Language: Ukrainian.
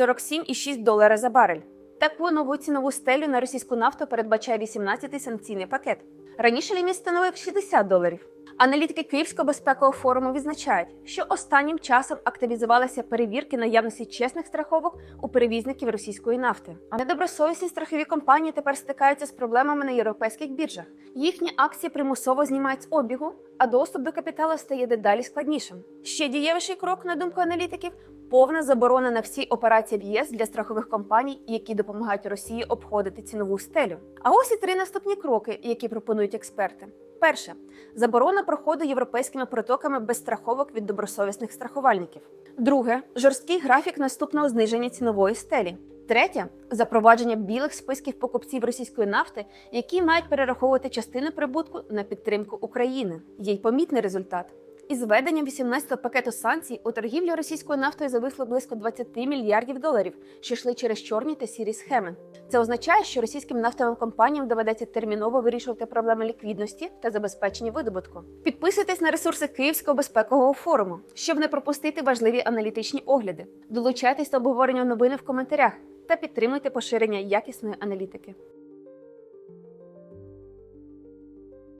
47,6 долара за барель. Таку нову цінову стелю на російську нафту передбачає 18-й санкційний пакет. Раніше ліміт становив 60 доларів. Аналітики Київського безпекового форуму відзначають, що останнім часом активізувалися перевірки наявності чесних страховок у перевізників російської нафти. А недобросовісні страхові компанії тепер стикаються з проблемами на європейських біржах. Їхні акції примусово знімають з обігу, а доступ до капіталу стає дедалі складнішим. Ще дієвіший крок, на думку аналітиків, повна заборона на всі операції в ЄС для страхових компаній, які допомагають Росії обходити цінову стелю. А ось і три наступні кроки, які пропонують експерти. Перше заборона проходу європейськими протоками без страховок від добросовісних страхувальників. Друге жорсткий графік наступного зниження цінової стелі. Третє запровадження білих списків покупців російської нафти, які мають перераховувати частину прибутку на підтримку України. Є й помітний результат. Із введенням 18-го пакету санкцій у торгівлі російською нафтою зависло близько 20 мільярдів доларів, що йшли через чорні та сірі схеми. Це означає, що російським нафтовим компаніям доведеться терміново вирішувати проблеми ліквідності та забезпечення видобутку. Підписуйтесь на ресурси Київського безпекового форуму, щоб не пропустити важливі аналітичні огляди. Долучайтесь до обговорення новини в коментарях та підтримуйте поширення якісної аналітики.